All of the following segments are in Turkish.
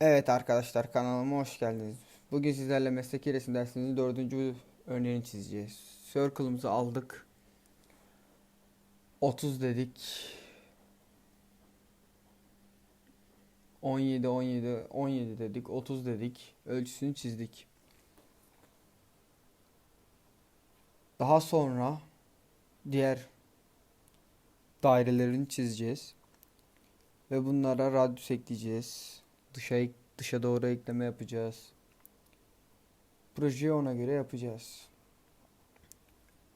Evet arkadaşlar kanalıma hoş geldiniz. Bugün sizlerle mesleki resim dersimizin dördüncü örneğini çizeceğiz. Circle'ımızı aldık. 30 dedik. 17 17 17 dedik. 30 dedik. Ölçüsünü çizdik. Daha sonra diğer dairelerini çizeceğiz. Ve bunlara radyus ekleyeceğiz. Dışa, dışa doğru ekleme yapacağız. Projeyi ona göre yapacağız.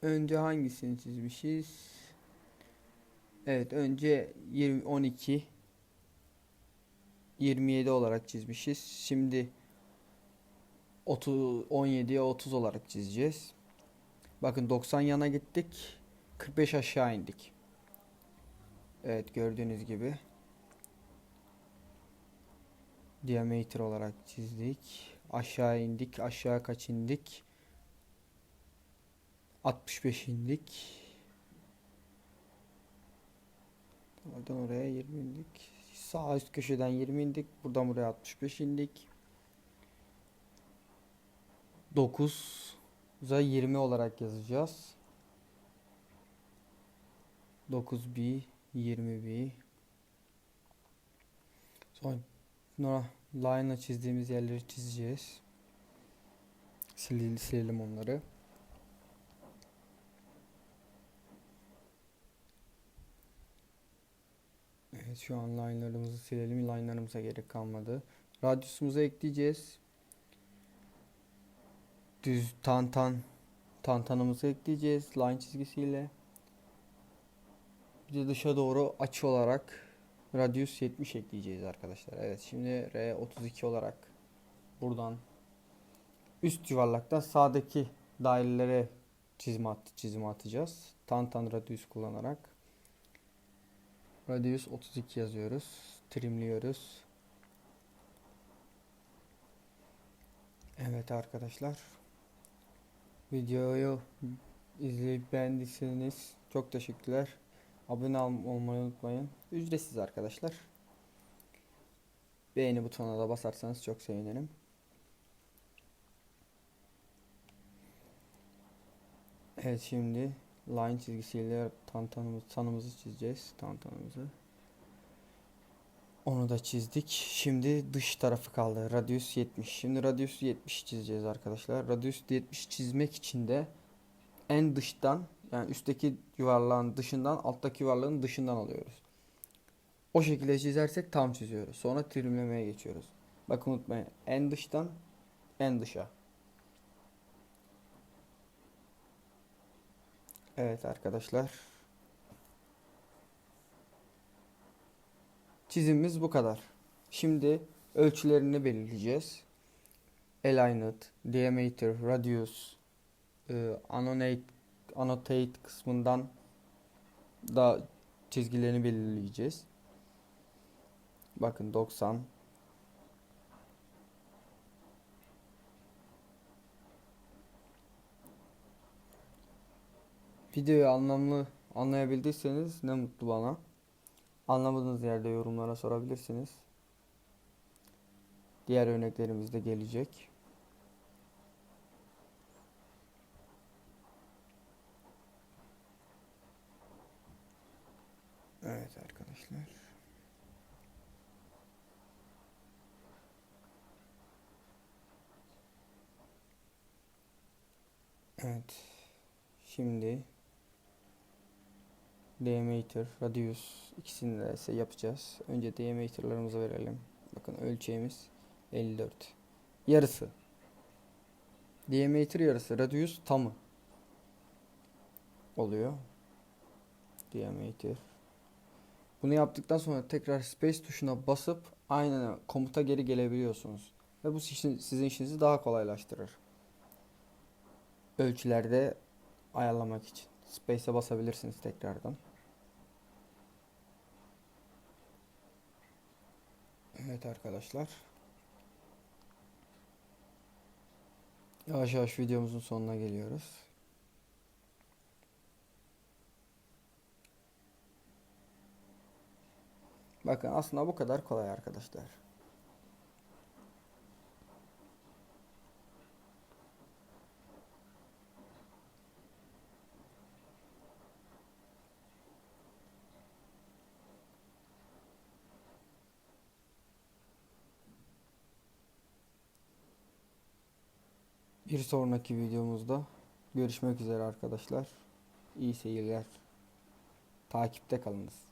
Önce hangisini çizmişiz? Evet önce 20, 12 27 olarak çizmişiz. Şimdi 30, 17'ye 30 olarak çizeceğiz. Bakın 90 yana gittik. 45 aşağı indik. Evet gördüğünüz gibi. Diameter olarak çizdik. Aşağı indik. Aşağı kaç indik? 65 indik. Oradan oraya 20 indik. Sağ üst köşeden 20 indik. Buradan buraya 65 indik. 9'a 20 olarak yazacağız. 9B 20B Sonra line'la çizdiğimiz yerleri çizeceğiz. Silelim, silelim onları. Evet şu an line'larımızı silelim. Line'larımıza gerek kalmadı. Radyusumuzu ekleyeceğiz. Düz tantan tantanımızı ekleyeceğiz line çizgisiyle. Bir de dışa doğru açı olarak radius 70 ekleyeceğiz arkadaşlar. Evet şimdi R32 olarak buradan üst yuvarlaktan sağdaki dairelere çizim, at, çizim atacağız. Tantan radius kullanarak. Radius 32 yazıyoruz. Trimliyoruz. Evet arkadaşlar. Videoyu izleyip beğendiyseniz çok teşekkürler. Abone ol- olmayı unutmayın. Ücretsiz arkadaşlar. Beğeni butonuna da basarsanız çok sevinirim. Evet şimdi line çizgisiyle tantanımız, tanımızı çizeceğiz. Tantanımızı. Onu da çizdik. Şimdi dış tarafı kaldı. Radius 70. Şimdi radius 70 çizeceğiz arkadaşlar. Radius 70 çizmek için de en dıştan yani üstteki yuvarlağın dışından alttaki yuvarlağın dışından alıyoruz. O şekilde çizersek tam çiziyoruz. Sonra trimlemeye geçiyoruz. Bakın unutmayın. En dıştan en dışa. Evet arkadaşlar. Çizimimiz bu kadar. Şimdi ölçülerini belirleyeceğiz. Aligned, diameter, radius, e, annotate, annotate kısmından da çizgilerini belirleyeceğiz. Bakın 90 Videoyu anlamlı anlayabildiyseniz ne mutlu bana. Anlamadığınız yerde yorumlara sorabilirsiniz. Diğer örneklerimiz de gelecek. Evet arkadaşlar. Evet. Şimdi diameter, radius ikisini de ise yapacağız. Önce diameter'larımızı verelim. Bakın ölçeğimiz 54. Yarısı. Diameter yarısı, radius tamı oluyor. Diameter. Bunu yaptıktan sonra tekrar space tuşuna basıp aynen komuta geri gelebiliyorsunuz. Ve bu sizin, sizin işinizi daha kolaylaştırır. Ölçülerde ayarlamak için. Space'e basabilirsiniz tekrardan. Evet arkadaşlar. Yavaş yavaş videomuzun sonuna geliyoruz. Bakın aslında bu kadar kolay arkadaşlar. Bir sonraki videomuzda görüşmek üzere arkadaşlar. İyi seyirler. Takipte kalınız.